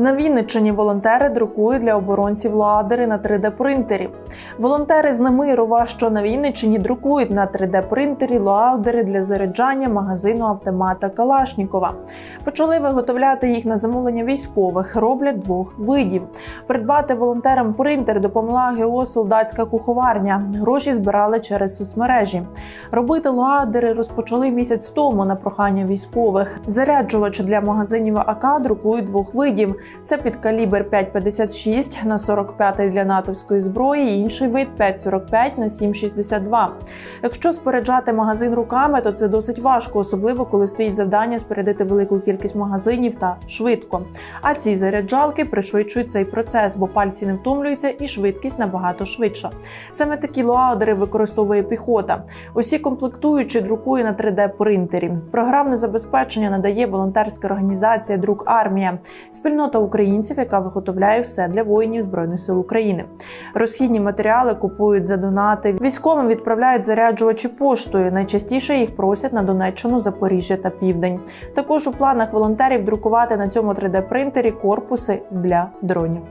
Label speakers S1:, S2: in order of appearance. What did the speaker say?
S1: На Вінниччині волонтери друкують для оборонців ладери на 3D-принтері. Волонтери з Намирова, що на Вінниччині друкують на 3D-принтері лаудери для заряджання магазину автомата Калашнікова. Почали виготовляти їх на замовлення військових. Роблять двох видів. Придбати волонтерам принтер допомогла ГО Солдатська куховарня. Гроші збирали через соцмережі. Робити луадери розпочали місяць тому на прохання військових. Заряджувач для магазинів АК друкують двох видів: це підкалібр 5,56 на 45 для натовської зброї, і інший вид 5,45 на 7,62. Якщо споряджати магазин руками, то це досить важко, особливо коли стоїть завдання спорядити велику кількість магазинів та швидко. А ці заряджалки пришвидшують цей процес, бо пальці не втомлюються і швидкість набагато швидша. Саме такі лоаудери використовує піхота. Усі комплектуючі друкує на 3D-принтері. Програмне забезпечення надає волонтерська організація Друк Армія, спільнота українців, яка виготовляє все для воїнів збройних сил України. Розхідні матеріали купують за донати. Військовим відправляють заряджувачі поштою. Найчастіше їх просять на Донеччину, Запоріжжя та Південь. Також у планах волонтерів друкувати на цьому 3D-принтері корпуси для дронів.